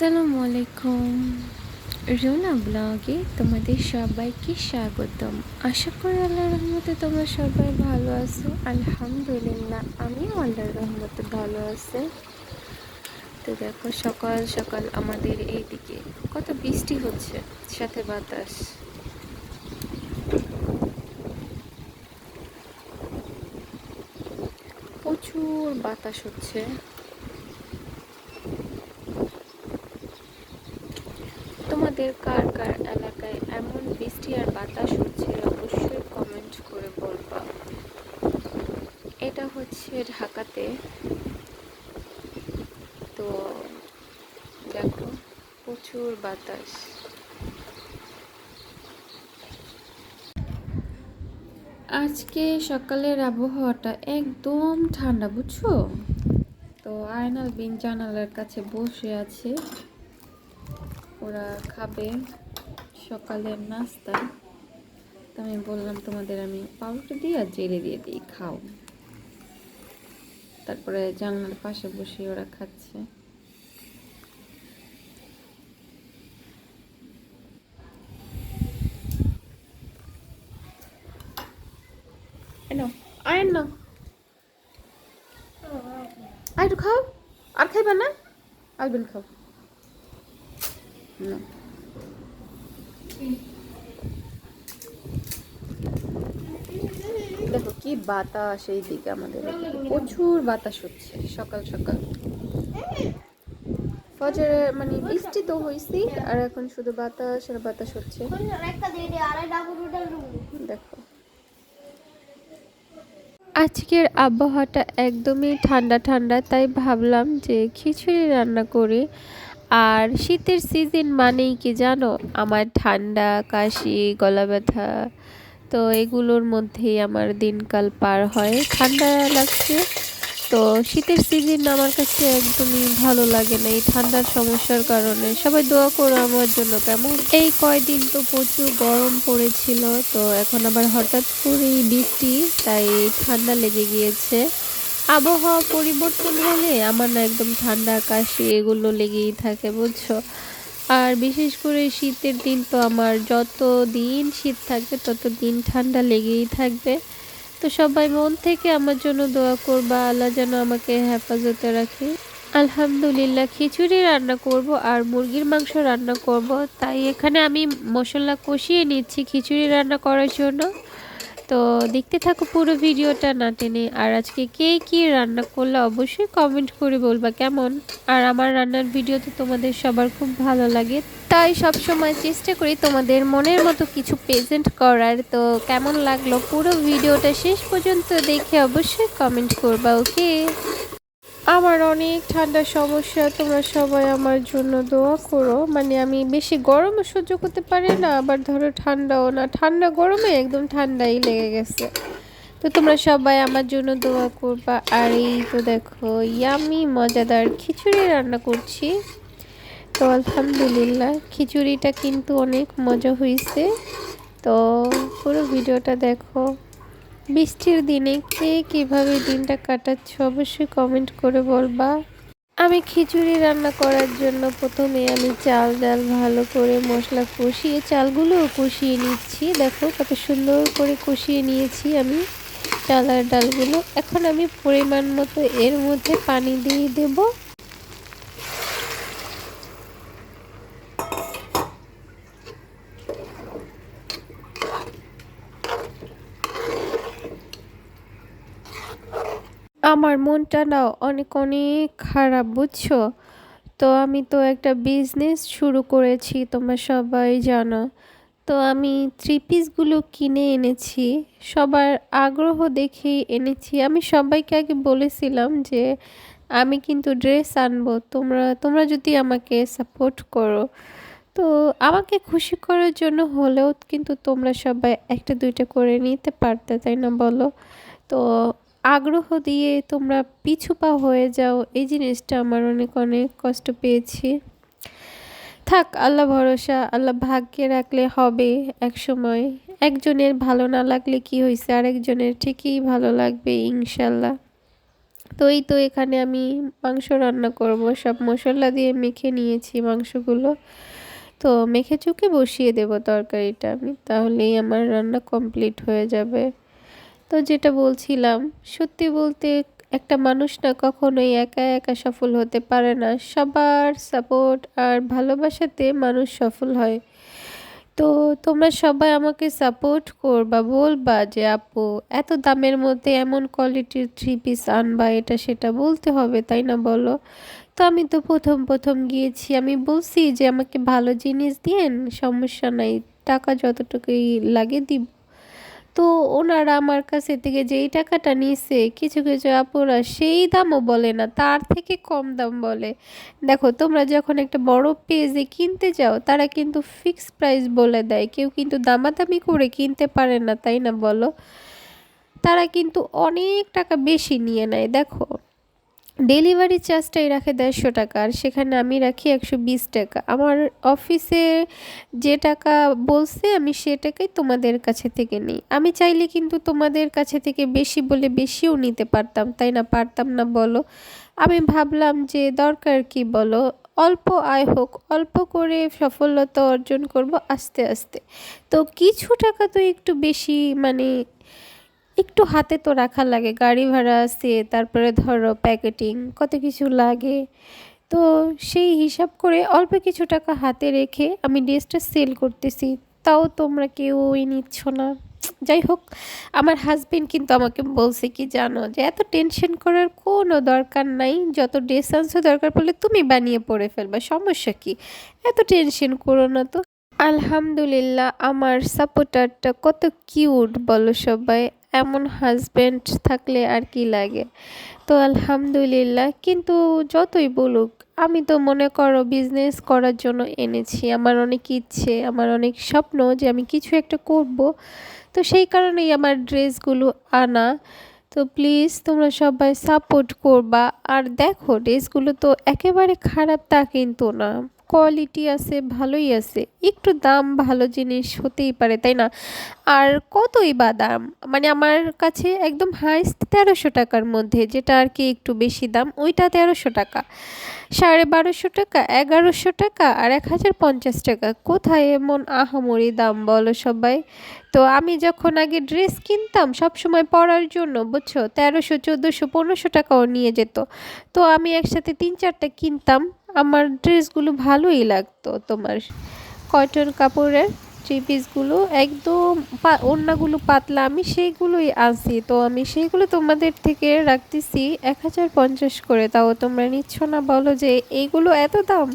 আসসালামু আলাইকুম রুনা ব্লগে তোমাদের সবাইকে স্বাগতম। আশা করি আল্লাহর রহমতে তোমরা সবাই ভালো আছো। আলহামদুলিল্লাহ, আমিও আল্লাহর রহমতে ভালো আছি। তো দেখো, সকাল সকাল আমাদের এইদিকে কত বৃষ্টি হচ্ছে, সাথে বাতাস। প্রচুর বাতাস হচ্ছে। তোমাদের কার কার এলাকায় এমন বৃষ্টি আর বাতাস হচ্ছে, অবশ্যই কমেন্ট করে বলবা। এটা হচ্ছে ঢাকাতে। তো দেখো, প্রচুর বাতাস। আজকে সকালের আবহাওয়াটা একদম ঠান্ডা, বুঝছ? তো আয়নাল বিন জানালার কাছে বসে আছে। ওরা খাবে সকালের নাস্তা। তো আমি বললাম, তোমাদের আমি পাউরুটি দিয়ে আর জেলে দিয়ে দিই, খাও। তারপরে জানলার পাশে বসে ওরা খাচ্ছে। আর খাও, আর খাইবা না? আলবেন খাও। দেখো, কি বাতাস এই দিকে আমাদের প্রচুর বাতাস হচ্ছে সকাল সকাল। ফজরে মানে বৃষ্টি তো হয়েছি আর এখন শুধু বাতাস আর বাতাস হচ্ছে। দেখো। আজকের আবহাওয়াটা একদমই ঠান্ডা ঠান্ডা, তাই ভাবলাম যে খিচুড়ি রান্না করি। আর শীতের সিজন মানেই কি জানো? আমার ঠান্ডা, কাশি, গলা ব্যথা। তো এগুলোর মধ্যেই আমার দিনকাল পার হয়। ঠান্ডা লাগছে। তো শীতের সিজন আমার কাছে একদমই ভালো লাগে না এই ঠান্ডার সমস্যার কারণে। সবাই দোয়া করো আমার জন্য কেমন। এই কয়দিন তো প্রচুর গরম পড়েছিল। তো এখন আবার হঠাৎ করেই বৃষ্টি, তাই ঠান্ডা লেগে গিয়েছে। আবহাওয়া পরিবর্তন হলে আমার না একদম ঠান্ডা, কাশি এগুলো লেগেই থাকে, বুঝছ? আর বিশেষ করে শীতের দিন তো আমার যত দিন শীত থাকবে, তত দিন ঠান্ডা লেগেই থাকবে। তো সবাই মন থেকে আমার জন্য দোয়া করবা, আল্লাহ যেন আমাকে হেফাজতে রাখে। আলহামদুলিল্লাহ, খিচুড়ি রান্না করব আর মুরগির মাংস রান্না করব। তাই এখানে আমি মশলা কষিয়ে নিচ্ছি খিচুড়ি রান্না করার জন্য। তো দেখতে থাকো পুরো ভিডিওটা না টেনে। আর আজকে কে কী রান্না করলে অবশ্যই কমেন্ট করে বলবা কেমন? আর আমার রান্নার ভিডিও তো তোমাদের সবার খুব ভালো লাগে। তাই সব সময় চেষ্টা করি তোমাদের মনের মতো কিছু প্রেজেন্ট করার। তো কেমন লাগল পুরো ভিডিওটা শেষ পর্যন্ত দেখে অবশ্যই কমেন্ট করবা ওকে আমার অনেক ঠান্ডার সমস্যা, তোমরা সবাই আমার জন্য দোয়া করো। মানে আমি বেশি গরমও সহ্য করতে পারি না, আবার ধরো ঠান্ডাও না। ঠান্ডা গরমে একদম ঠান্ডাই লেগে গেছে। তো তোমরা সবাই আমার জন্য দোয়া করবা। আর এই তো দেখো, ইয়ামি মজাদার খিচুড়ি রান্না করছি। তো আলহামদুলিল্লাহ, খিচুড়িটা কিন্তু অনেক মজা হয়েছে তো পুরো ভিডিওটা দেখো। বৃষ্টির দিনে কে কীভাবে দিনটা কাটাচ্ছ অবশ্যই কমেন্ট করে বলবা। আমি খিচুড়ি রান্না করার জন্য প্রথমে আমি চাল ডাল ভালো করে মশলা কষিয়ে, চালগুলোও কষিয়ে নিচ্ছি। দেখো কত সুন্দর করে কষিয়ে নিয়েছি আমি চাল আর ডালগুলো। এখন আমি পরিমাণ মতো এর মধ্যে পানি দিয়ে দেবো। আমার মনটা না অনেক অনেক খারাপ, বুঝছ? তো আমি তো একটা বিজনেস শুরু করেছি, তোমরা সবাই জানো। তো আমি থ্রি পিসগুলো কিনে এনেছি, সবার আগ্রহ দেখেই এনেছি। আমি সবাইকে আগে বলেছিলাম যে আমি কিন্তু ড্রেস আনব, তোমরা তোমরা যদি আমাকে সাপোর্ট করো। তো আমাকে খুশি করার জন্য হলেও কিন্তু তোমরা সবাই একটা, দুইটা করে নিতে পারতে, তাই না বলো? তো আগ্রহ দিয়ে তোমরা পিছু পা হয়ে যাও, এই জিনিসটা আমার অনেক অনেক কষ্ট পেয়েছি। থাক, আল্লাহ ভরসা, আল্লাহ ভাগ্যে রাখলে হবে এক সময় একজনের ভালো না লাগলে কি হয়েছে আরেকজনের ঠিকই ভালো লাগবে ইনশাল্লাহ তো এই তো এখানে আমি মাংস রান্না করব, সব মশলা দিয়ে মেখে নিয়েছি মাংসগুলো। তো মেখে চুকে বসিয়ে দেব তরকারিটা, আমি, তাহলেই আমার রান্না কমপ্লিট হয়ে যাবে। তো যেটা বলছিলাম, সত্যি বলতে একটা মানুষ না কখনোই একা একা সফল হতে পারে না। সবার সাপোর্ট আর ভালোবাসাতে মানুষ সফল হয়। তো তোমরা সবাই আমাকে সাপোর্ট করবা, বলবা যে, আপু, এত দামের মধ্যে এমন কোয়ালিটির থ্রি পিস আনবা, এটা সেটা বলতে হবে, তাই না বলো? তো আমি তো প্রথম প্রথম গিয়েছি। আমি বলছি যে, আমাকে ভালো জিনিস দিয়েন, সমস্যা নাই। টাকা যতটুকুই লাগে দিব। তো ওনারা আমার কাছে থেকে যেই টাকাটা নিছে, কিছু কিছু আপুরা সেই দামও বলে না, তার থেকে কম দাম বলে। দেখো, তোমরা যখন একটা বড় পেজে কিনতে যাও, তারা কিন্তু ফিক্স প্রাইস বলে দেয়। কেউ কিন্তু দামাদামি করে কিনতে পারে না, তাই না বলো? তারা কিন্তু অনেক টাকা বেশি নিয়ে নেয়, দেখো। ডেলিভারি চার্জটাই রাখে দেড়শো টাকা, আর সেখানে আমি রাখি একশো বিশ টাকা। আমার অফিসে যে টাকা বলছে, আমি সে টাকাই তোমাদের কাছে থেকে নিই। আমি চাইলে কিন্তু তোমাদের কাছে থেকে বেশি বলে বেশিও নিতে পারতাম, তাই না? পারতাম না বলো। আমি ভাবলাম যে দরকার কি বলো? অল্প আয় হোক, অল্প করে সফলতা অর্জন করব আস্তে আস্তে। তো কিছু টাকা তো একটু বেশি মানে একটু হাতে তো রাখা লাগে, গাড়ি ভাড়া আছে, তারপরে ধরো প্যাকেটিং, কত কিছু লাগে। তো সেই হিসাব করে অল্প কিছু টাকা হাতে রেখে আমি ড্রেসটা সেল করতেছি। তাও তোমরা কেউই নিচ্ছ না। যাই হোক, আমার হাজবেন্ড কিন্তু আমাকে বলছে কি জানো যে, এত টেনশন করার কোনো দরকার নাই। যত ড্রেস আনছো দরকার পড়লে তুমি বানিয়ে পড়ে ফেলবা, সমস্যা কি? এত টেনশন করো না তো। আলহামদুলিল্লাহ, আমার সাপোর্টারটা কত কিউট বলো সবাই। এমন হাজব্যান্ড থাকলে আর কি লাগে? তো আলহামদুলিল্লাহ, কিন্তু যতই বলুক, আমি তো মনে করো বিজনেস করার জন্য এনেছি। আমার অনেক ইচ্ছে, আমার অনেক স্বপ্ন যে আমি কিছু একটা করব। তো সেই কারণেই আমার ড্রেসগুলো আনা। তো প্লিজ তোমরা সবাই সাপোর্ট করবা। আর দেখো, ড্রেসগুলো তো একেবারে খারাপ তা কিন্তু না। কোয়ালিটি আছে, ভালোই আছে। একটু দাম ভালো জিনিস হতেই পারে, তাই না? আর কতই বা দাম? মানে আমার কাছে একদম হাইস্ট তেরোশো টাকার মধ্যে, যেটা আর কি একটু বেশি দাম, ওইটা তেরোশো টাকা। সাড়ে বারোশো টাকা, এগারোশো টাকা আর এক হাজার পঞ্চাশ টাকা। কোথায় এমন আহামরি দাম বলো সবাই? তো আমি যখন আগে ড্রেস কিনতাম সব সময় পরার জন্য, বুঝছ? তেরোশো, চোদ্দোশো, পনেরোশো টাকাও নিয়ে যেত। তো আমি একসাথে তিন চারটা কিনতাম। আমার ড্রেসগুলো ভালোই লাগতো তোমার। কটন কাপড়ের থ্রি পিসগুলো একদম ওড়নাগুলো পাতলা, আমি সেইগুলোই আনছি। তো আমি সেইগুলো তোমাদের থেকে রাখতেছি এক হাজার পঞ্চাশ করে। তাও তোমরা নিচ্ছ না বলো যে এইগুলো এত দাম?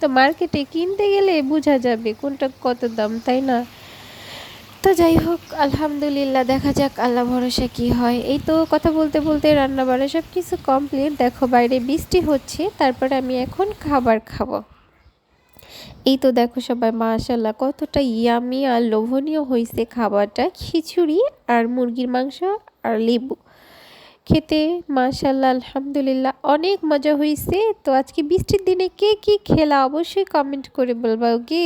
তো মার্কেটে কিনতে গেলে বোঝা যাবে কোনটা কত দাম, তাই না? তো যাই হোক আলহামদুলিল্লাহ, দেখা যাক আল্লাহ ভরসা কি হয়। এই তো কথা বলতে বলতে রান্না বাড়া সব কিছু কমপ্লিট দেখো বাইরে বৃষ্টি হচ্ছে, তারপরে আমি এখন খাবার খাব। এই তো দেখো সবাই মাশাল্লাহ কতটা ইয়ামি আর লোভনীয় হয়েছে খাবারটা। খিচুড়ি আর মুরগির মাংস আর লেবু। খেতে মাশাল্লাহ আলহামদুলিল্লাহ অনেক মজা হয়েছে তো আজকে বৃষ্টির দিনে কে কি খেলা অবশ্যই কমেন্ট করে বলবা ওকে?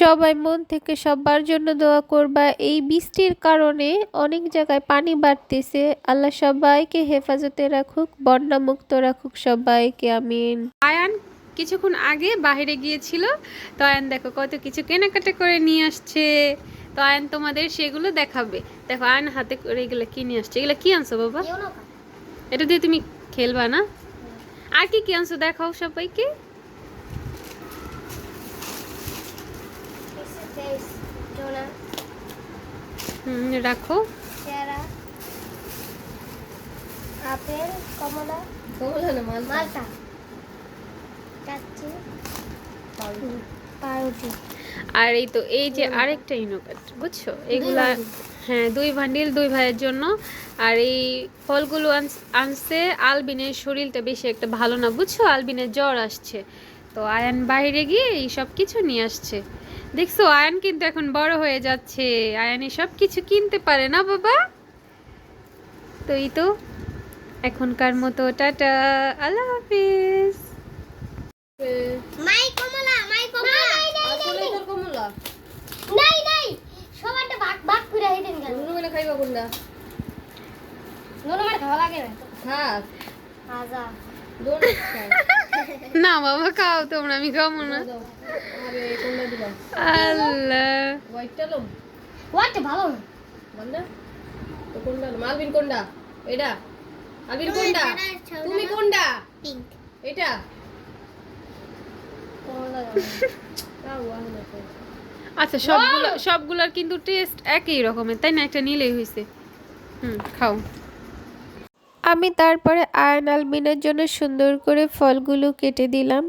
সবাই মন থেকে সবার জন্য দোয়া করবা। এই বৃষ্টির কারণে অনেক জায়গায় পানি বাড়তেছে। আল্লাহ সবাইকে হেফাজতে রাখুক বন্যা মুক্ত রাখুক সবাইকে আমিন। আয়ান কিছুক্ষণ আগে বাইরে গিয়েছিল। তো আয়ান দেখো কত কিছু কেনাকাটা করে নিয়ে আসছে। তো আয়ান তোমাদের সেগুলো দেখাবে। দেখো আয়ান হাতে করে এগুলো কি নিয়ে আসছে? এগুলো কি আনছো বাবা? এটা দিয়ে তুমি খেলবা না? আর কি কি আনছো দেখাও সবাইকে। হুম রাখো। আপেল কমলা। কমলা না মালটা? কাচ্চি পাউরুটি। আর এই তো এই যে আরেকটা ইনোকাট বুঝছ? এগুলা হ্যাঁ দুই ভান্ডিল দুই ভাইয়ের জন্য। আর এই ফলগুলো আনছে আলবিনের শরীরটা বেশি একটা ভালো না বুঝছ? আলবিনের জ্বর আসছে। তো আয়ান বাইরে গিয়ে এই সব কিছু নিয়ে আসছে। দেখছ আয়ান কিন্তু এখন বড় হয়ে যাচ্ছে। আয়ান সব কিছু কিনতে পারে না বাবা? তো এই তো এখনকার মতো টাটা আল্লাহ হাফিজ। মাই কমলা মাই কমলা। আসলে তোর কমলা। নাই নাই সবারটা ভাগ ভাগ করে নুনু খাওয়া লাগে না? থাক আজা না বাবা খাও তোমরা আমি খাব না। আরে কোনটা দিবা আল্লাহ। হোয়াইটটা লো। ওয়াটা ভালো না। বন্ধা তো কোনটা লো? কোনটা? এটা? কোনটা? তুমি কোনটা? পিঙ্ক। এটা? আচ্ছা সবগুলো সবগুলোর কিন্তু টেস্ট একই রকমের তাই না? একটা নিলেই হয়েছে হুম খাও। আমি তারপরে আয়ন আলমিনের জন্য সুন্দর করে ফলগুলো কেটে দিলাম।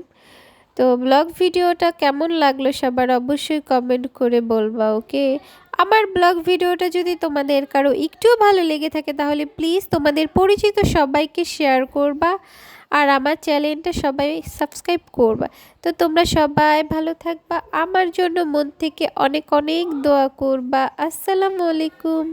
তো ব্লগ ভিডিওটা কেমন লাগল সবার অবশ্যই কমেন্ট করে বলবা ওকে আমার ব্লগ ভিডিওটা যদি তোমাদের কারও একটুও ভালো লেগে থাকে তাহলে প্লিজ তোমাদের পরিচিত সবাইকে শেয়ার করবা। আর আমার চ্যানেলটা সবাই সাবস্ক্রাইব করবা। তো তোমরা সবাই ভালো থাকবা। আমার জন্য মন থেকে অনেক অনেক দোয়া করবা। আসসালামু আলাইকুম।